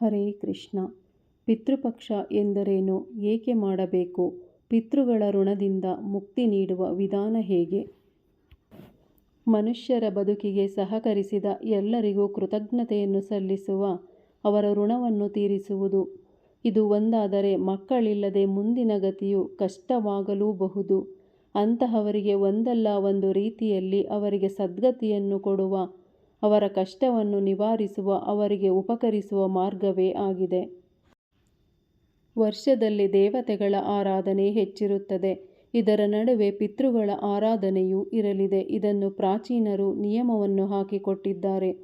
ಹರೇ ಕೃಷ್ಣ. ಪಿತೃಪಕ್ಷ ಎಂದರೇನು? ಏಕೆ ಮಾಡಬೇಕು? ಪಿತೃಗಳ ಋಣದಿಂದ ಮುಕ್ತಿ ನೀಡುವ ವಿಧಾನ ಹೇಗೆ? ಮನುಷ್ಯರ ಬದುಕಿಗೆ ಸಹಕರಿಸಿದ ಎಲ್ಲರಿಗೂ ಕೃತಜ್ಞತೆಯನ್ನು ಸಲ್ಲಿಸುವ ಅವರ ಋಣವನ್ನು ತೀರಿಸುವುದು. ಇದು ಒಂದಾದರೆ ಮಕ್ಕಳಿಲ್ಲದೆ ಮುಂದಿನ ಗತಿಯು ಕಷ್ಟವಾಗಲೂಬಹುದು. ಅಂತಹವರಿಗೆ ಒಂದಲ್ಲ ಒಂದು ರೀತಿಯಲ್ಲಿ ಅವರಿಗೆ ಸದ್ಗತಿಯನ್ನು ಕೊಡುವ ಅವರ ಕಷ್ಟವನ್ನು ನಿವಾರಿಸುವ, ಅವರಿಗೆ ಉಪಕರಿಸುವ ಮಾರ್ಗವೇ ಆಗಿದೆ. ವರ್ಷದಲ್ಲಿ ದೇವತೆಗಳ ಆರಾಧನೆ ಹೆಚ್ಚಿರುತ್ತದೆ. ಇದರ ನಡುವೆ ಪಿತೃಗಳ ಆರಾಧನೆಯೂ ಇರಲಿದೆ. ಇದನ್ನು ಪ್ರಾಚೀನರು ನಿಯಮವನ್ನು ಹಾಕಿಕೊಟ್ಟಿದ್ದಾರೆ.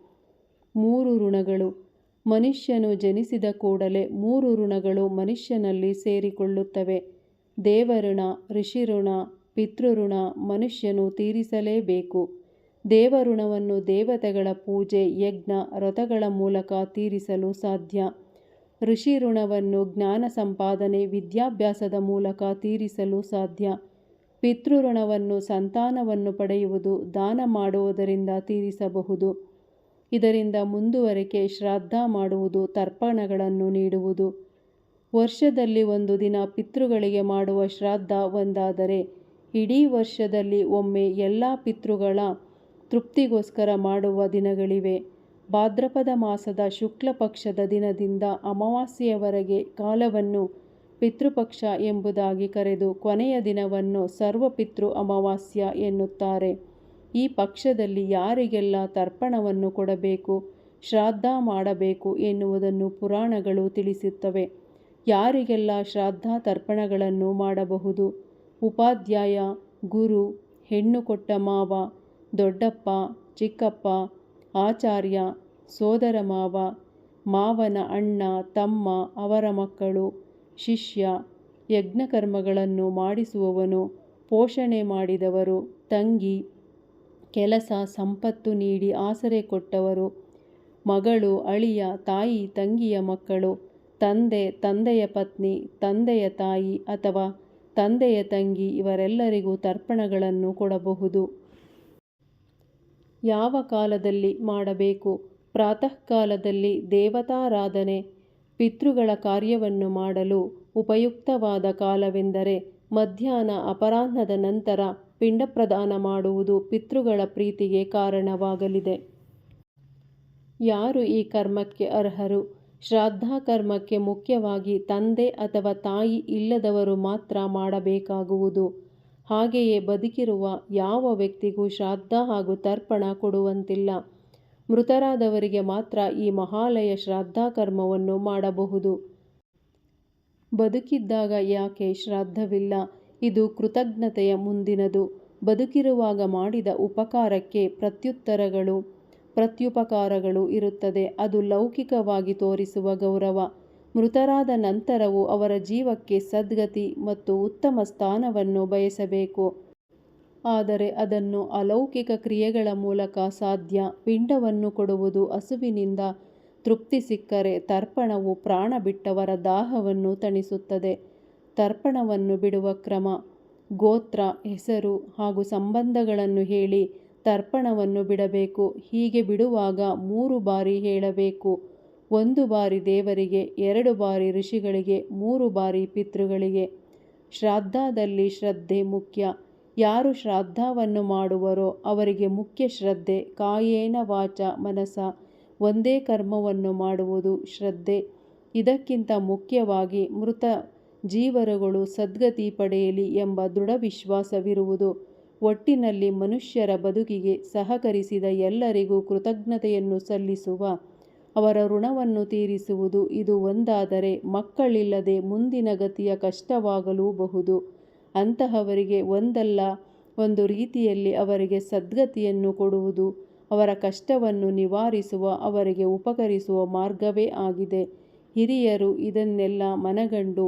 ಮೂರು ಋಣಗಳು. ಮನುಷ್ಯನು ಜನಿಸಿದ ಕೂಡಲೇ ಮೂರು ಋಣಗಳು ಮನುಷ್ಯನಲ್ಲಿ ಸೇರಿಕೊಳ್ಳುತ್ತವೆ. ದೇವಋಣ, ಋಷಿಋಣ, ಪಿತೃಋಣ ಮನುಷ್ಯನು ತೀರಿಸಲೇಬೇಕು. ದೇವಋಣವನ್ನು ದೇವತೆಗಳ ಪೂಜೆ, ಯಜ್ಞ ವ್ರತಗಳ ಮೂಲಕ ತೀರಿಸಲು ಸಾಧ್ಯ. ಋಷಿ ಋಣವನ್ನು ಜ್ಞಾನ ಸಂಪಾದನೆ, ವಿದ್ಯಾಭ್ಯಾಸದ ಮೂಲಕ ತೀರಿಸಲು ಸಾಧ್ಯ. ಪಿತೃಋಣವನ್ನು ಸಂತಾನವನ್ನು ಪಡೆಯುವುದು, ದಾನ ಮಾಡುವುದರಿಂದ ತೀರಿಸಬಹುದು. ಇದರಿಂದ ಮುಂದುವರಿಕೆ ಶ್ರಾದ್ದ ಮಾಡುವುದು, ತರ್ಪಣಗಳನ್ನು ನೀಡುವುದು. ವರ್ಷದಲ್ಲಿ ಒಂದು ದಿನ ಪಿತೃಗಳಿಗೆ ಮಾಡುವ ಶ್ರಾದ್ದ ಒಂದಾದರೆ, ಇಡೀ ವರ್ಷದಲ್ಲಿ ಒಮ್ಮೆ ಎಲ್ಲ ಪಿತೃಗಳ ತೃಪ್ತಿಗೋಸ್ಕರ ಮಾಡುವ ದಿನಗಳಿವೆ. ಭಾದ್ರಪದ ಮಾಸದ ಶುಕ್ಲ ಪಕ್ಷದ ದಿನದಿಂದ ಅಮಾವಾಸ್ಯೆಯವರೆಗೆ ಕಾಲವನ್ನು ಪಿತೃಪಕ್ಷ ಎಂಬುದಾಗಿ ಕರೆದು ಕೊನೆಯ ದಿನವನ್ನು ಸರ್ವಪಿತೃ ಅಮಾವಾಸ್ಯ ಎನ್ನುತ್ತಾರೆ. ಈ ಪಕ್ಷದಲ್ಲಿ ಯಾರಿಗೆಲ್ಲ ತರ್ಪಣವನ್ನು ಕೊಡಬೇಕು ಶ್ರಾದ್ದ ಮಾಡಬೇಕು ಎನ್ನುವುದನ್ನು ಪುರಾಣಗಳು ತಿಳಿಸುತ್ತವೆ. ಯಾರಿಗೆಲ್ಲ ಶ್ರಾದ್ದ ತರ್ಪಣಗಳನ್ನು ಮಾಡಬಹುದು? ಉಪಾಧ್ಯಾಯ, ಗುರು, ಹೆಣ್ಣು ಕೊಟ್ಟ ಮಾವ ದೊಡ್ಡಪ್ಪ, ಚಿಕ್ಕಪ್ಪ, ಆಚಾರ್ಯ, ಸೋದರ ಮಾವ, ಮಾವನ ಅಣ್ಣ, ತಮ್ಮ, ಅವರ ಮಕ್ಕಳು, ಶಿಷ್ಯ, ಯಜ್ಞಕರ್ಮಗಳನ್ನು ಮಾಡಿಸುವವನು, ಪೋಷಣೆ ಮಾಡಿದವರು, ತಂಗಿ, ಕೆಲಸ ಸಂಪತ್ತು ನೀಡಿ ಆಸರೆ ಕೊಟ್ಟವರು, ಮಗಳು, ಅಳಿಯ, ತಾಯಿ, ತಂಗಿಯ ಮಕ್ಕಳು, ತಂದೆ, ತಂದೆಯ ಪತ್ನಿ, ತಂದೆಯ ತಾಯಿ ಅಥವಾ ತಂದೆಯ ತಂಗಿ ಇವರೆಲ್ಲರಿಗೂ ತರ್ಪಣಗಳನ್ನು ಕೊಡಬಹುದು. ಯಾವ ಕಾಲದಲ್ಲಿ ಮಾಡಬೇಕು? ಪ್ರಾತಃಕಾಲದಲ್ಲಿ ದೇವತಾರಾಧನೆ, ಪಿತೃಗಳ ಕಾರ್ಯವನ್ನು ಮಾಡಲು ಉಪಯುಕ್ತವಾದ ಕಾಲವೆಂದರೆ ಮಧ್ಯಾಹ್ನ ಅಪರಾಹ್ನದ ನಂತರ ಪಿಂಡಪ್ರದಾನ ಮಾಡುವುದು ಪಿತೃಗಳ ಪ್ರೀತಿಗೆ ಕಾರಣವಾಗಲಿದೆ. ಯಾರು ಈ ಕರ್ಮಕ್ಕೆ ಅರ್ಹರು? ಶ್ರಾದ್ದ ಕರ್ಮಕ್ಕೆ ಮುಖ್ಯವಾಗಿ ತಂದೆ ಅಥವಾ ತಾಯಿ ಇಲ್ಲದವರು ಮಾತ್ರ ಮಾಡಬೇಕಾಗುವುದು. ಹಾಗೆಯೇ ಬದುಕಿರುವ ಯಾವ ವ್ಯಕ್ತಿಗೂ ಶ್ರಾದ್ದ ಹಾಗೂ ತರ್ಪಣ ಕೊಡುವಂತಿಲ್ಲ. ಮೃತರಾದವರಿಗೆ ಮಾತ್ರ ಈ ಮಹಾಲಯ ಶ್ರಾದ್ದ ಕರ್ಮವನ್ನು ಮಾಡಬಹುದು. ಬದುಕಿದ್ದಾಗ ಯಾಕೆ ಶ್ರಾದ್ದವಿಲ್ಲ ಇದು ಕೃತಜ್ಞತೆಯ ಮುಂದಿನದು. ಬದುಕಿರುವಾಗ ಮಾಡಿದ ಉಪಕಾರಕ್ಕೆ ಪ್ರತ್ಯುತ್ತರಗಳು, ಪ್ರತ್ಯುಪಕಾರಗಳು ಇರುತ್ತದೆ. ಅದು ಲೌಕಿಕವಾಗಿ ತೋರಿಸುವ ಗೌರವ. ಮೃತರಾದ ನಂತರವೂ ಅವರ ಜೀವಕ್ಕೆ ಸದ್ಗತಿ ಮತ್ತು ಉತ್ತಮ ಸ್ಥಾನವನ್ನು ಬಯಸಬೇಕು. ಆದರೆ ಅದನ್ನು ಅಲೌಕಿಕ ಕ್ರಿಯೆಗಳ ಮೂಲಕ ಸಾಧ್ಯ ಪಿಂಡವನ್ನು ಕೊಡುವುದು ಹಸುವಿನಿಂದ ತೃಪ್ತಿ ಸಿಕ್ಕರೆ ತರ್ಪಣವು ಪ್ರಾಣ ಬಿಟ್ಟವರ ದಾಹವನ್ನು ತಣಿಸುತ್ತದೆ. ತರ್ಪಣವನ್ನು ಬಿಡುವ ಕ್ರಮ ಗೋತ್ರ, ಹೆಸರು ಹಾಗೂ ಸಂಬಂಧಗಳನ್ನು ಹೇಳಿ ತರ್ಪಣವನ್ನು ಬಿಡಬೇಕು. ಹೀಗೆ ಬಿಡುವಾಗ ಮೂರು ಬಾರಿ ಹೇಳಬೇಕು. ಒಂದು ಬಾರಿ ದೇವರಿಗೆ, ಎರಡು ಬಾರಿ ಋಷಿಗಳಿಗೆ, ಮೂರು ಬಾರಿ ಪಿತೃಗಳಿಗೆ. ಶ್ರಾದ್ದದಲ್ಲಿ ಶ್ರದ್ಧೆ ಮುಖ್ಯ. ಯಾರು ಶ್ರಾದ್ದವನ್ನು ಮಾಡುವರೋ ಅವರಿಗೆ ಮುಖ್ಯ ಶ್ರದ್ಧೆ. ಕಾಯೇನ ವಾಚ ಮನಸ. ಒಂದೇ ಕರ್ಮವನ್ನು ಮಾಡುವುದು ಶ್ರದ್ಧೆ. ಇದಕ್ಕಿಂತ ಮುಖ್ಯವಾಗಿ ಮೃತ ಜೀವರುಗಳು ಸದ್ಗತಿ ಪಡೆಯಲಿ ಎಂಬ ದೃಢ ವಿಶ್ವಾಸವಿರುವುದು. ಒಟ್ಟಿನಲ್ಲಿ ಮನುಷ್ಯರ ಬದುಕಿಗೆ ಸಹಕರಿಸಿದ ಎಲ್ಲರಿಗೂ ಕೃತಜ್ಞತೆಯನ್ನು ಸಲ್ಲಿಸುವ ಅವರ ಋಣವನ್ನು ತೀರಿಸುವುದು ಇದು ಒಂದಾದರೆ ಮಕ್ಕಳಿಲ್ಲದೆ ಮುಂದಿನ ಗತಿಯ ಕಷ್ಟವಾಗಲೂಬಹುದು. ಅಂತಹವರಿಗೆ ಒಂದಲ್ಲ, ಒಂದು ರೀತಿಯಲ್ಲಿ ಅವರಿಗೆ ಸದ್ಗತಿಯನ್ನು ಕೊಡುವುದು, ಅವರ ಕಷ್ಟವನ್ನು ನಿವಾರಿಸುವ, ಅವರಿಗೆ ಉಪಕರಿಸುವ ಮಾರ್ಗವೇ ಆಗಿದೆ. ಹಿರಿಯರು ಇದನ್ನೆಲ್ಲ ಮನಗಂಡು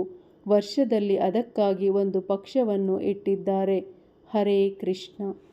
ವರ್ಷದಲ್ಲಿ ಅದಕ್ಕಾಗಿ ಒಂದು ಪಕ್ಷವನ್ನು ಇಟ್ಟಿದ್ದಾರೆ. ಹರೇ ಕೃಷ್ಣ.